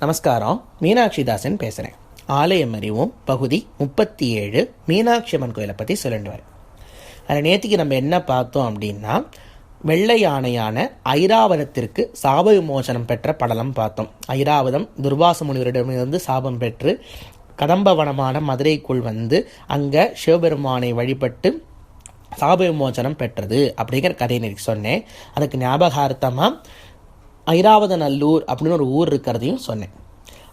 நமஸ்காரம். மீனாட்சிதாசன் பேசுகிறேன் ஆலயம் அறிவோம் பகுதி முப்பத்தி ஏழு மீனாட்சி அம்மன் கோயிலை பற்றி சொல்லிட்டு வரேன் அதில் நேற்றுக்கு நம்ம என்ன பார்த்தோம் அப்படின்னா வெள்ளை யானையான ஐராவதத்திற்கு சாப விமோசனம் பெற்ற படலம் பார்த்தோம். ஐராவதம் துர்வாச முனிவரிடமிருந்து சாபம் பெற்று கதம்பவனமான மதுரைக்குள் வந்து அங்கே சிவபெருமானை வழிபட்டு சாப விமோசனம் பெற்றது அப்படிங்கிற கதையை எனக்கு சொன்னேன். அதுக்கு ஞாபகார்த்தமாக ஐராவதநல்லூர் அப்படின்னு ஒரு ஊர் இருக்கிறதையும் சொன்னேன்.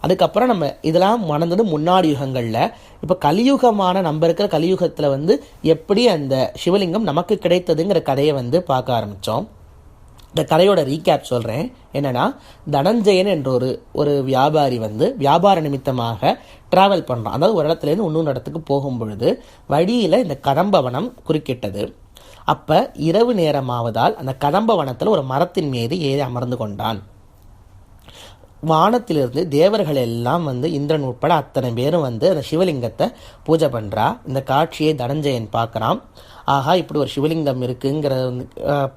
அதுக்கப்புறம் நம்ம இதெல்லாம் மணந்தது முன்னாடி யுகங்களில். இப்போ கலியுகமான நம்ம இருக்கிற கலியுகத்தில் வந்து எப்படி அந்த சிவலிங்கம் நமக்கு கிடைத்ததுங்கிற கதையை வந்து பார்க்க ஆரம்பித்தோம் இந்த கதையோட ரீகேப் சொல்கிறேன் என்னென்னா தனஞ்சயன் என்ற ஒரு ஒரு வியாபாரி வந்து வியாபார நிமித்தமாக ட்ராவல் பண்ணுறான் அதாவது ஒரு இடத்துலேருந்து இன்னொரு இடத்துக்கு போகும் பொழுது வழியில் இந்த கதம்பவனம் குறுக்கிட்டது. அப்போ இரவு நேரமாவதால் அந்த கதம்பவனத்தில் ஒரு மரத்தின் மீது ஏறி அமர்ந்து கொண்டான். வானத்திலிருந்து தேவர்கள் எல்லாம் வந்து இந்திரன் உட்பட அத்தனை பேரும் வந்து அந்த சிவலிங்கத்தை பூஜை பண்ணுறா இந்த காட்சியை தனஞ்சயன் பார்க்குறான். ஆஹா இப்படி ஒரு சிவலிங்கம் இருக்குங்கிறத வந்து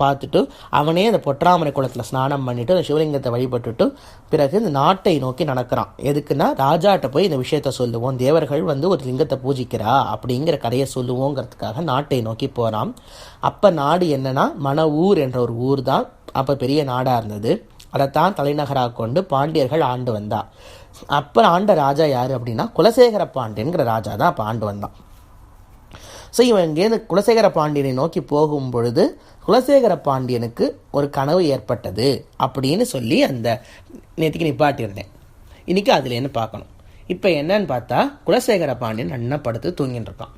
பார்த்துட்டு அவனே அந்த பொற்றாமரை குளத்தில் ஸ்நானம் பண்ணிவிட்டு அந்த சிவலிங்கத்தை வழிபட்டுட்டு பிறகு இந்த நாட்டை நோக்கி நடக்கிறான். எதுக்குன்னா ராஜாட்ட போய் இந்த விஷயத்த சொல்லுவோம். தேவர்கள் வந்து ஒரு லிங்கத்தை பூஜிக்கிறா அப்படிங்கிற கதையை சொல்லுவோங்கிறதுக்காக நாட்டை நோக்கி போகிறான் அப்போ நாடு என்னன்னா ஊர் என்ற ஒரு ஊர் தான் அப்போ பெரிய நாடாக இருந்தது. அதைத்தான் தலைநகராக கொண்டு பாண்டியர்கள் ஆண்டு வந்தா. அப்போ ஆண்ட ராஜா யார் அப்படின்னா குலசேகர பாண்டியன்கிற ராஜா தான் அப்போ ஆண்டு வந்தான். ஸோ இவன் இங்கேருந்து குலசேகர பாண்டியனை நோக்கி போகும் பொழுது குலசேகர பாண்டியனுக்கு ஒரு கனவு ஏற்பட்டது அப்படின்னு சொல்லி அந்த நேற்றுக்கு நிப்பாட்டியிருந்தேன். இன்னைக்கு அதில் என்ன பார்க்கணும்? இப்போ என்னன்னு பார்த்தா குலசேகர பாண்டியன் நன்னா படுத்து தூங்கிட்டு இருக்கான்.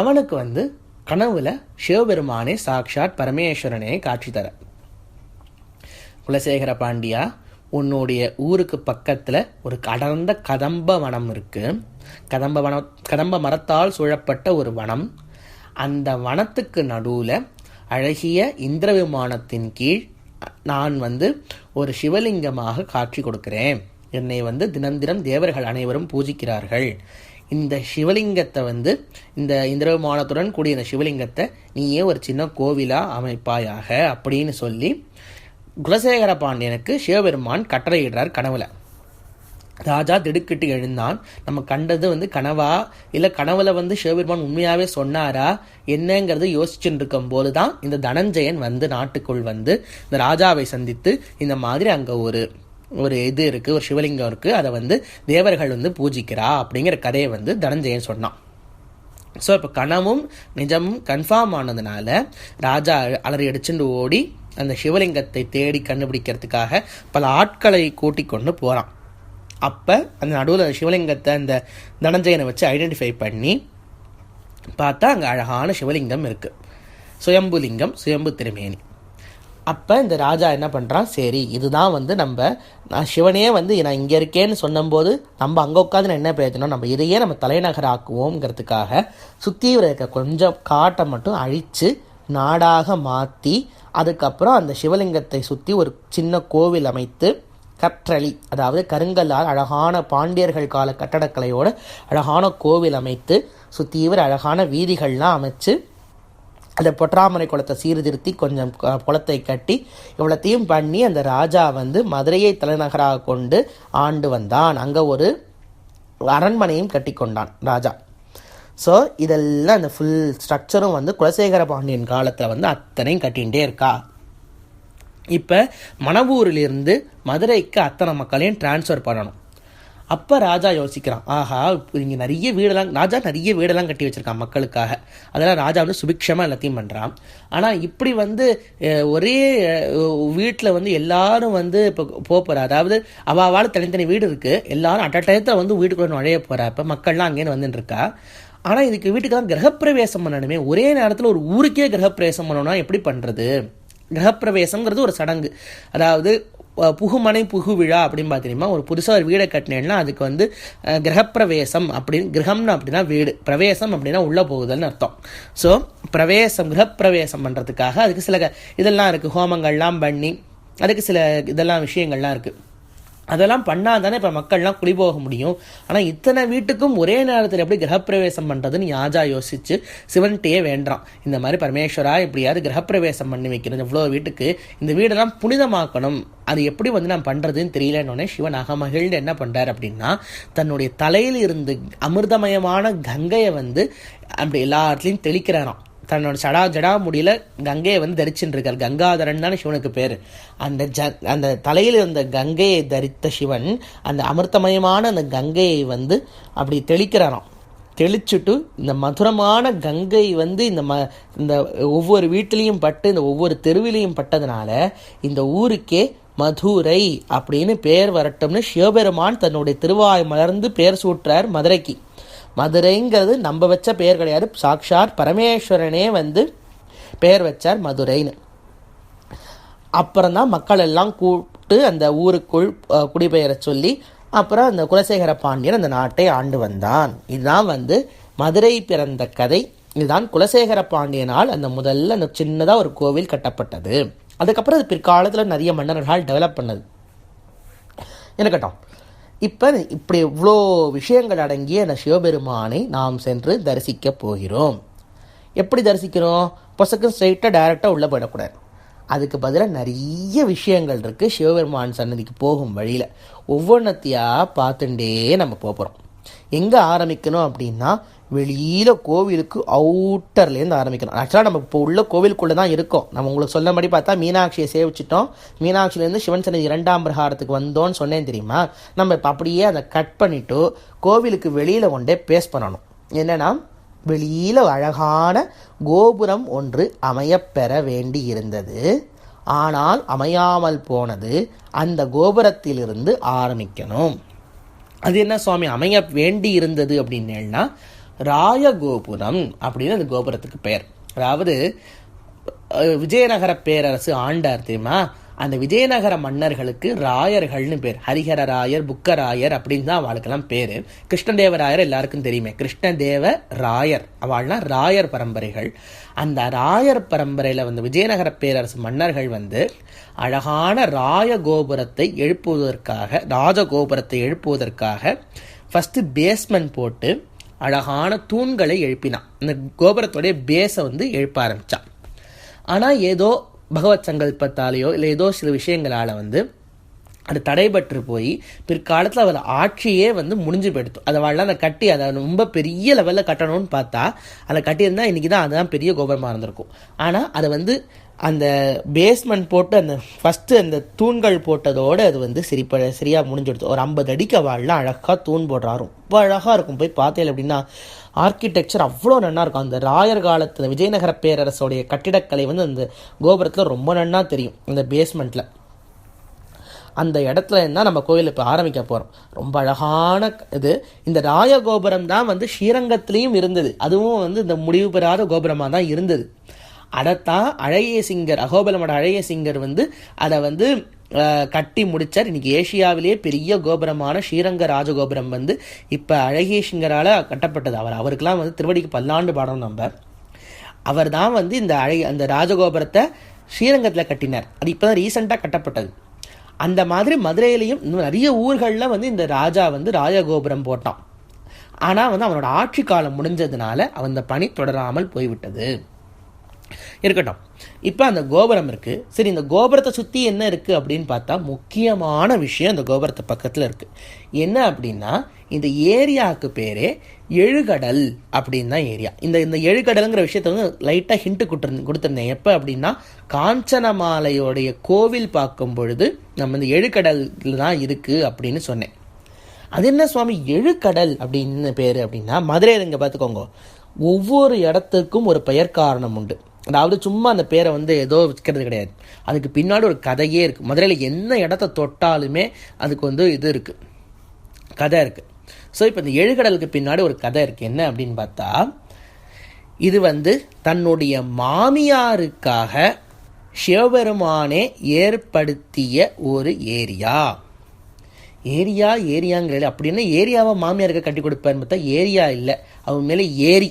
அவனுக்கு வந்து கனவுல சிவபெருமானே சாக்ஷாத் பரமேஸ்வரனே காட்சி தர. குலசேகர பாண்டியா உன்னுடைய ஊருக்கு பக்கத்தில் ஒரு கடந்த கதம்ப வனம் இருக்குது கதம்ப வனம் கதம்ப மரத்தால் சூழப்பட்ட ஒரு வனம். அந்த வனத்துக்கு நடுவில் அழகிய இந்திர விமானத்தின் கீழ் நான் வந்து ஒரு சிவலிங்கமாக காட்சி கொடுக்கிறேன். என்னை வந்து தினம் தினம் தேவர்கள் அனைவரும் பூஜிக்கிறார்கள். இந்த சிவலிங்கத்தை வந்து இந்த இந்திரவிமானத்துடன் கூடிய இந்த சிவலிங்கத்தை நீயே ஒரு சின்ன கோவிலாக அமைப்பாயாக அப்படின்னு சொல்லி குலசேகர பாண்டியனுக்கு சிவபெருமான் கட்டளையிடுறார் கனவுல. ராஜா திடுக்கிட்டு எழுந்தான். நம்ம கண்டது வந்து கனவா? இல்லை கனவுல வந்து சிவபெருமான் உண்மையாகவே சொன்னாரா? என்னங்கிறது யோசிச்சுட்டு இருக்கும் போது தான் இந்த தனஞ்சயன் வந்து நாட்டுக்குள் வந்து இந்த ராஜாவை சந்தித்து இந்த மாதிரி அங்கே ஒரு ஒரு இது இருக்குது ஒரு சிவலிங்கம் இருக்கு. அதை வந்து தேவர்கள் வந்து பூஜிக்கிறா அப்படிங்கிற கதையை வந்து தனஞ்சயன் சொன்னான். ஸோ இப்போ கனவும் நிஜமும் கன்ஃபார்ம் ஆனதுனால ராஜா அலறி அடிச்சுட்டு ஓடி அந்த சிவலிங்கத்தை தேடி கண்டுபிடிக்கிறதுக்காக பல ஆட்களை கூட்டிக் கொண்டு போகிறான் அப்போ அந்த நடுவில் சிவலிங்கத்தை அந்த தனஞ்சயனை வச்சு ஐடென்டிஃபை பண்ணி பார்த்தா அங்கே அழகான சிவலிங்கம் இருக்குது சுயம்புலிங்கம் சுயம்பு திருமேனி. அப்போ இந்த ராஜா என்ன பண்ணுறான் சரி இதுதான் வந்து நம்ம நான் சிவனே வந்து நான் இங்கே இருக்கேன்னு சொன்னபோது நம்ம அங்கே உட்காந்து நான் என்ன பிரயோஜனம் நம்ம இதையே நம்ம தலைநகராக்குவோங்கிறதுக்காக சுற்றி இருக்க கொஞ்சம் காட்டை மட்டும் அழித்து நாடாக மாற்றி அதுக்கப்புறம் அந்த சிவலிங்கத்தை சுற்றி ஒரு சின்ன கோவில் அமைத்து கற்றளி அதாவது கருங்கல்லால் அழகான பாண்டியர்கள் கால கட்டடக்கலையோடு அழகான கோவில் அமைத்து சுத்தீவிர அழகான வீதிகள்லாம் அமைச்சு அந்த பொற்றாமரை குளத்தை சீர்திருத்தி கொஞ்சம் குளத்தை கட்டி இவ்வளத்தையும் பண்ணி அந்த ராஜா வந்து மதுரையை தலைநகராக கொண்டு ஆண்டு வந்தான். அங்கே ஒரு அரண்மனையும் கட்டி கொண்டான் ராஜா. ஸோ இதெல்லாம் அந்த ஃபுல் ஸ்ட்ரக்சரும் வந்து குலசேகர பாண்டியன் காலத்தில் வந்து அத்தனையும் கட்டிகிட்டே இருக்கா? இப்போ மணவூரிலிருந்து மதுரைக்கு அத்தனை மக்களையும் டிரான்ஸ்ஃபர் பண்ணணும். அப்போ ராஜா யோசிக்கிறான் ஆஹா இங்கே நிறைய வீடெல்லாம் ராஜா நிறைய வீடெல்லாம் கட்டி வச்சிருக்கான் மக்களுக்காக. அதெல்லாம் ராஜா வந்து சுபிக்ஷமாக எல்லாத்தையும் பண்ணுறான் ஆனால் இப்படி வந்து ஒரே வீட்டில் வந்து எல்லாரும் வந்து இப்போ போகிறா அதாவது அவாவால் தனித்தனி வீடு இருக்குது எல்லாரும் அட் அ டயத்தில் வந்து வீட்டுக்குள்ளே நுழைய போகிறா இப்போ மக்கள்லாம் அங்கேன்னு வந்துட்டுருக்கா ஆனால் இதுக்கு வீட்டுக்கெல்லாம் கிரகப்பிரவேசம் பண்ணணுமே. ஒரே நேரத்தில் ஒரு ஊருக்கே கிரகப்பிரவேசம் பண்ணணும்னா எப்படி பண்ணுறது கிரகப்பிரவேசம்ங்கிறது ஒரு சடங்கு. அதாவது புகுமனை புகு விழா அப்படின்னு பார்த்தீங்கன்னா ஒரு புதுசாக ஒரு வீடை கட்டினேன்னா அதுக்கு வந்து கிரகப்பிரவேசம் அப்படின்னு கிரகம்னு அப்படின்னா வீடு. பிரவேசம் அப்படின்னா உள்ளே போகுதல்னு அர்த்தம். ஸோ பிரவேசம் கிரகப்பிரவேசம் பண்ணுறதுக்காக அதுக்கு சில க- இதெல்லாம் இருக்குது ஹோமங்கள்லாம் பண்ணி அதுக்கு சில இதெல்லாம் விஷயங்கள்லாம் இருக்குது அதெல்லாம் பண்ணால் தானே இப்போ மக்கள்லாம் குடி போக முடியும். ஆனால் இத்தனை வீட்டுக்கும் ஒரே நேரத்தில் எப்படி கிரகப்பிரவேசம் பண்ணுறதுன்னு யாஜா யோசிச்சு சிவன்கிட்டயே வேண்டாம். இந்த மாதிரி பரமேஸ்வரா எப்படியாவது கிரகப்பிரவேசம் பண்ணி வைக்கிறது இவ்வளோ வீட்டுக்கு இந்த வீடெல்லாம் புனிதமாக்கணும். அது எப்படி வந்து நான் பண்ணுறதுன்னு தெரியலன்னொடனே சிவன் அகமகிழ்ந்து என்ன பண்ணுறார் அப்படின்னா தன்னுடைய தலையில் இருந்து அமிர்தமயமான கங்கையை வந்து அப்படி எல்லா இடத்துலையும் தெளிக்கிறாராம். தன்னோட சடா ஜடா முடியில கங்கையை வந்து தரிச்சுட்டு இருக்கார் கங்காதரன் தானே சிவனுக்கு பேர். அந்த ஜ அந்த தலையில் இருந்த கங்கையை தரித்த சிவன் அந்த அமிர்தமயமான அந்த கங்கையை வந்து அப்படி தெளிக்கிறாராம். தெளிச்சுட்டு இந்த மதுரமான கங்கை வந்து இந்த ம இந்த ஒவ்வொரு வீட்டிலையும் பட்டு இந்த ஒவ்வொரு தெருவிலையும் பட்டதுனால இந்த ஊருக்கே மதுரை அப்படின்னு பேர் வரட்டும்னு சிவபெருமான் தன்னுடைய திருவாய் மலர்ந்து பேர் சூட்டுறார் மதுரைக்கு. மதுரைங்கிறது நம்ம வச்ச பெயர் கிடையாது. சாக்ஷாத் பரமேஸ்வரனே வந்து பெயர் வச்சார் மதுரைன்னு. அப்புறம்தான் மக்கள் எல்லாம் கூப்பிட்டு அந்த ஊருக்குள் அஹ், குடிபெயர சொல்லி அப்புறம் அந்த குலசேகர பாண்டியன் அந்த நாட்டை ஆண்டு வந்தான். இதுதான் வந்து மதுரை பிறந்த கதை. இதுதான் குலசேகர பாண்டியனால் அந்த முதல்ல அந்த சின்னதாக ஒரு கோவில் கட்டப்பட்டது. அதுக்கப்புறம் அது பிற்காலத்தில் நிறைய மன்னர்கள் டெவலப் பண்ணது. இருக்கட்டும் இப்போ இப்படி இவ்வளோ விஷயங்கள் அடங்கிய அந்த சிவபெருமானை நாம் சென்று தரிசிக்க போகிறோம். எப்படி தரிசிக்கிறோம்? பொசக்கு ஸ்ட்ரைட்டாக டைரெக்டாக உள்ளே போயிடக்கூடாது. அதுக்கு பதிலாக நிறைய விஷயங்கள் இருக்குது சிவபெருமான் சன்னதிக்கு போகும் வழியில். ஒவ்வொன்றத்தையாக பார்த்துட்டே நம்ம போக போகிறோம் எங்கே ஆரம்பிக்கணும் அப்படின்னா வெளியில் கோவிலுக்கு அவுட்டர்லேருந்து ஆரம்பிக்கணும். ஆக்சுவலாக நம்ம இப்போ உள்ள கோவிலுக்குள்ளே தான் இருக்கோம். நம்ம உங்களுக்கு சொன்னபடி பார்த்தா மீனாட்சியை சேவிச்சிட்டோம். மீனாட்சியிலேருந்து சிவன் சன்னதி இரண்டாம் பிரகாரத்துக்கு வந்தோன்னு சொன்னேன் தெரியுமா? நம்ம இப்போ அப்படியே அதை கட் பண்ணிவிட்டு கோவிலுக்கு வெளியில் கொண்டே பேஸ் பண்ணணும். என்னென்னா வெளியில் அழகான கோபுரம் ஒன்று அமையப்பெற வேண்டி இருந்தது. ஆனால் அமையாமல் போனது அந்த கோபுரத்திலிருந்து ஆரம்பிக்கணும். அது என்ன சுவாமி? அமைய வேண்டி இருந்தது அப்படின்னா ராயகோபுரம் அப்படின்னு அந்த கோபுரத்துக்கு பெயர். அதாவது விஜயநகர பேரரசு ஆண்டார் தெரியுமா? அந்த விஜயநகர மன்னர்களுக்கு ராயர்கள்னு பேர் ஹரிஹர ராயர் புக்கராயர் அப்படின்னு தான் அவளுக்கெல்லாம் பேர். கிருஷ்ணதேவராயர் எல்லாருக்கும் தெரியுமே. கிருஷ்ணதேவ ராயர். அவள்னா ராயர் பரம்பரைகள். அந்த ராயர் பரம்பரையில் வந்து விஜயநகர பேரரசு மன்னர்கள் வந்து அழகான ராய கோபுரத்தை எழுப்புவதற்காக ராஜகோபுரத்தை எழுப்புவதற்காக ஃபஸ்ட்டு பேஸ்மெண்ட் போட்டு அழகான தூண்களை எழுப்பினான். இந்த கோபுரத்துடைய பேஸை வந்து எழுப்ப ஆரம்பித்தான் ஆனால் ஏதோ பகவத் சங்கல்பத்தாலேயோ இல்லை ஏதோ சில விஷயங்களால் வந்து அது தடைபட்டு போய் பிற்காலத்தில் அவர் ஆட்சியே வந்து முடிஞ்சு போயிடுத்து. அதை வாழலாம் அதை கட்டி அதை ரொம்ப பெரிய லெவலில் கட்டணும்னு பார்த்தா அதை கட்டியிருந்தா இன்றைக்கி தான் அதுதான் பெரிய கோபுரமாக இருந்திருக்கும். ஆனால் அதை வந்து அந்த பேஸ்மெண்ட் போட்டு அந்த ஃபஸ்ட்டு அந்த தூண்கள் போட்டதோடு அது வந்து சிரிப்ப சரியாக முடிஞ்சுடுது ஒரு ஐம்பது அடிக்க வாழலாம் அழகாக தூண் போடுறா ரொம்ப அழகாக இருக்கும். போய் பார்த்தேன் அப்படின்னா ஆர்கிடெக்சர் அவ்வளோ நன்னா இருக்கும். அந்த ராயர் காலத்தில் விஜயநகர பேரரசோடைய கட்டிடக்கலை வந்து அந்த கோபுரத்தில் ரொம்ப நன்னா தெரியும் அந்த பேஸ்மெண்ட்டில் அந்த இடத்துல தான் நம்ம கோயில் இப்போ ஆரம்பிக்க போகிறோம் ரொம்ப அழகான இது. இந்த ராய கோபுரம் தான் வந்து ஸ்ரீரங்கத்துலேயும் இருந்தது. அதுவும் வந்து இந்த முடிவு பெறாத கோபுரமாக தான் இருந்தது. அதைத்தான் அழகிய சிங்கர் அகோபலமோட அழகிய சிங்கர் வந்து அதை வந்து கட்டி முடிச்சார். இன்றைக்கி ஏசியாவிலேயே பெரிய கோபுரமான ஸ்ரீரங்க ராஜகோபுரம் வந்து இப்போ அழகேஷங்கரால் கட்டப்பட்டது. அவர் அவருக்கெல்லாம் வந்து திருவடிக்கு பல்லாண்டு பாடம் நம்ம. அவர் தான் வந்து இந்த அழகி அந்த ராஜகோபுரத்தை ஸ்ரீரங்கத்தில் கட்டினார். அது இப்போ தான் ரீசெண்டாக கட்டப்பட்டது. அந்த மாதிரி மதுரையிலையும் இன்னும் நிறைய ஊர்களில் வந்து இந்த ராஜா வந்து ராஜகோபுரம் போட்டான். ஆனால் வந்து அவனோட ஆட்சி காலம் முடிஞ்சதுனால அவன் அந்த பணி தொடராமல் போய்விட்டது. இருக்கட்டும். இப்போ அந்த கோபுரம் இருக்குது சரி இந்த கோபுரத்தை சுற்றி என்ன இருக்குது அப்படின்னு பார்த்தா முக்கியமான விஷயம் இந்த கோபுரத்து பக்கத்தில் இருக்குது என்ன அப்படின்னா இந்த ஏரியாவுக்கு பேரே எழுகடல் அப்படின்னு தான் ஏரியா. இந்த இந்த எழுகடலுங்கிற விஷயத்த வந்து லைட்டாக ஹிண்ட்டு கொடுத்துரு கொடுத்துருந்தேன். எப்போ அப்படின்னா காஞ்சனமாலையோடைய கோவில் பார்க்கும் பொழுது நம்ம இந்த எழுகடல் தான் இருக்குது அப்படின்னு சொன்னேன். அது என்ன சுவாமி? எழுக்கடல் அப்படின்னு பேர் அப்படின்னா மதுரையில் இங்கே பார்த்துக்கோங்க. ஒவ்வொரு இடத்துக்கும் ஒரு பெயர் காரணம் உண்டு. அதாவது சும்மா அந்த பேரை வந்து ஏதோ விற்கிறது கிடையாது. அதுக்கு பின்னாடி ஒரு கதையே இருக்குது மதுரையில் என்ன இடத்த தொட்டாலுமே அதுக்கு வந்து இது இருக்குது கதை இருக்குது ஸோ இப்போ இந்த எழுகடலுக்கு பின்னாடி ஒரு கதை இருக்குது என்ன அப்படின்னு பார்த்தா இது வந்து தன்னுடைய மாமியாருக்காக சிவபெருமானே ஏற்படுத்திய ஒரு ஏரியா. ஏரியா ஏரியாங்கிறது அப்படின்னா ஏரியாவை மாமியாருக்கு கட்டி கொடுப்பாருன்னு பார்த்தா ஏரியா இல்லை. அவன் மேலே ஏரி.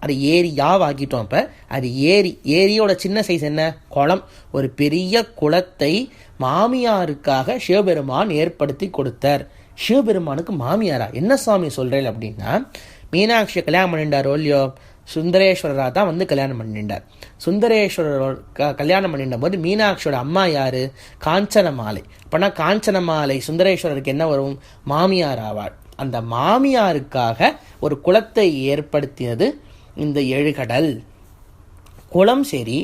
அது ஏரியாவ் ஆக்கிட்டோம் அப்போ? அது ஏரி. ஏரியோட சின்ன சைஸ் என்ன? குளம். ஒரு பெரிய குளத்தை மாமியாருக்காக சிவபெருமான் ஏற்படுத்தி கொடுத்தார். சிவபெருமானுக்கு மாமியாரா? என்ன சுவாமி சொல்கிறேன் அப்படின்னா மீனாட்சியை கல்யாணம் பண்ணிட்டாரோ இல்லையோ? சுந்தரேஸ்வரராக தான் வந்து கல்யாணம் பண்ணிட்டார். சுந்தரேஸ்வரர் க- கல்யாணம் பண்ணிட்ட போது மீனாட்சியோட அம்மா யார்? காஞ்சனமாலை. அப்பனா காஞ்சனமாலை சுந்தரேஸ்வரருக்கு என்ன வரும்? மாமியார் ஆவாள். அந்த மாமியாருக்காக ஒரு குலத்தை ஏற்படுத்தியது இந்த எழுகடல் குளம் சரி.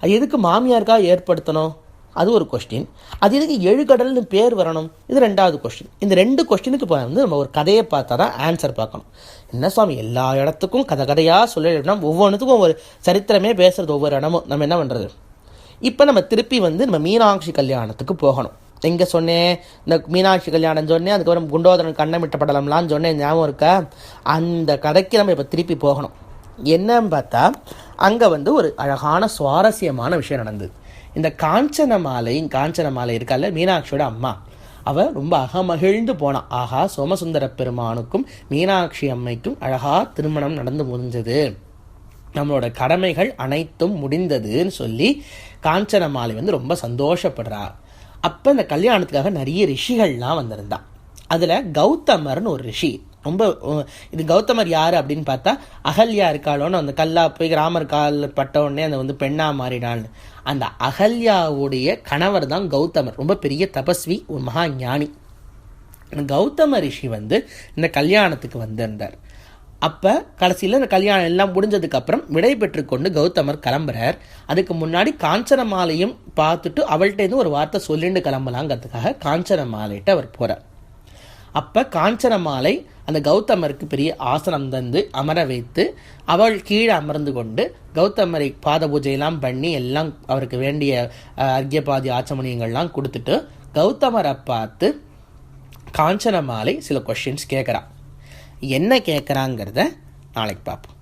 அது எதுக்கு மாமியாருக்காக ஏற்படுத்தணும்? அது ஒரு கொஸ்டின் அது எதுக்கு எழுகடல்னு பேர் வரணும்? இது ரெண்டாவது கொஸ்டின் இந்த ரெண்டு கொஸ்டினுக்கு இப்போ வந்து நம்ம ஒரு கதையை பார்த்தா தான் ஆன்சர் பார்க்கணும். என்ன சுவாமி எல்லா இடத்துக்கும் கதை கதையாக சொல்லணும்னா ஒவ்வொன்றுத்துக்கும் ஒரு சரித்திரமே பேசுகிறது ஒவ்வொரு இடமும். நம்ம என்ன பண்ணுறது இப்போ நம்ம திருப்பி வந்து நம்ம மீனாட்சி கல்யாணத்துக்கு போகணும். எங்கே சொன்னேன்? இந்த மீனாட்சி கல்யாணம் சொன்னேன் அதுக்கப்புறம் குண்டோதரன் கண்ணமிட்ட படலம்லாம் சொன்னேன் ஞாபகம் இருக்கா? அந்த கதைக்கு நம்ம இப்போ திருப்பி போகணும். என்னன்னு பார்த்தா அங்கே வந்து ஒரு அழகான சுவாரஸ்யமான விஷயம் நடந்தது. இந்த காஞ்சன மாலை காஞ்சன மாலை இருக்கால மீனாட்சியோட அம்மா. அவள் ரொம்ப அகமகிழ்ந்து போனான் ஆஹா சோமசுந்தர பெருமானுக்கும் மீனாட்சி அம்மைக்கும் அழகா திருமணம் நடந்து முடிஞ்சது. நம்மளோட கடமைகள் அனைத்தும் முடிந்ததுன்னு சொல்லி காஞ்சன மாலை வந்து ரொம்ப சந்தோஷப்படுறா. அப்போ இந்த கல்யாணத்துக்காக நிறைய ரிஷிகள்லாம் வந்திருந்தான் அதில் கௌதமர்னு ஒரு ரிஷி. ரொம்ப இது கௌதமர் யார் அப்படின்னு பார்த்தா அகல்யா இருக்காளோன்னு அந்த கல்லா போய் ராமர் கால் பட்ட உடனே அந்த வந்து பெண்ணா மாறினான்னு அந்த அகல்யாவுடைய கணவர் தான் கௌதமர். ரொம்ப பெரிய தபஸ்வி ஒரு மகா ஞானி. கௌதம ரிஷி வந்து இந்த கல்யாணத்துக்கு வந்திருந்தார். அப்போ கடைசியில் இந்த கல்யாணம் எல்லாம் முடிஞ்சதுக்கப்புறம் விடை பெற்றுக்கொண்டு கௌதமர் கிளம்புறார். அதுக்கு முன்னாடி காஞ்சன மாலையும் பார்த்துட்டு அவள்கிட்ட இருந்து ஒரு வார்த்தை சொல்லிட்டு கிளம்பலாங்கிறதுக்காக காஞ்சன மாலையிட்ட அவர் போகிறார் அப்போ காஞ்சன மாலை அந்த கௌதமருக்கு பெரிய ஆசனம் தந்து அமர வைத்து அவள் கீழே அமர்ந்து கொண்டு கௌதமரை பாத பூஜையெல்லாம் பண்ணி எல்லாம் அவருக்கு வேண்டிய அஹ், அர்க்யபாதி ஆச்சமணியங்கள்லாம் கொடுத்துட்டு கௌதமரை பார்த்து காஞ்சன மாலை சில கொஷின்ஸ் கேட்குறான் என்ன கேட்குறாங்கிறத நாளைக்கு பார்ப்போம்.